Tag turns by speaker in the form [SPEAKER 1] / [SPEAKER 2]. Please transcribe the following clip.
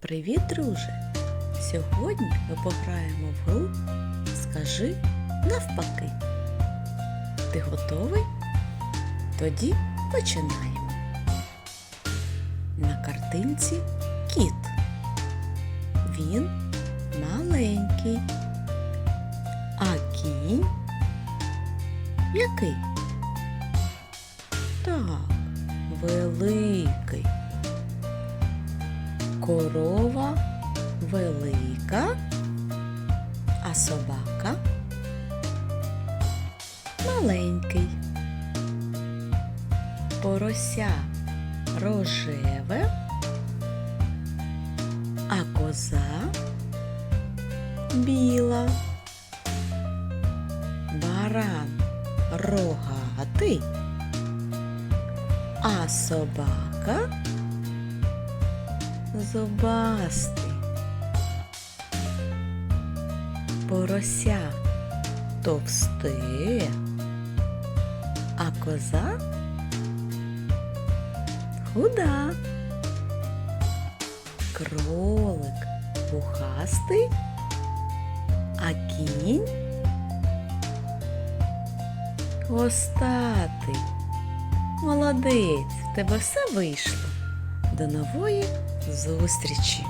[SPEAKER 1] Привіт, друже! Сьогодні ми пограємо в гру Скажи навпаки. Ти готовий? Тоді починаємо. На картинці кіт. Він маленький. А кінь який? Так, великий. Корова велика, а собака маленький. Порося рожеве, а коза біла. Баран рогатий, а собака зубастий. Порося товсте, а коза худа. Кролик пухастий, а кінь хвостатий. Молодець, в тебе все вийшло. До нової зустрічі!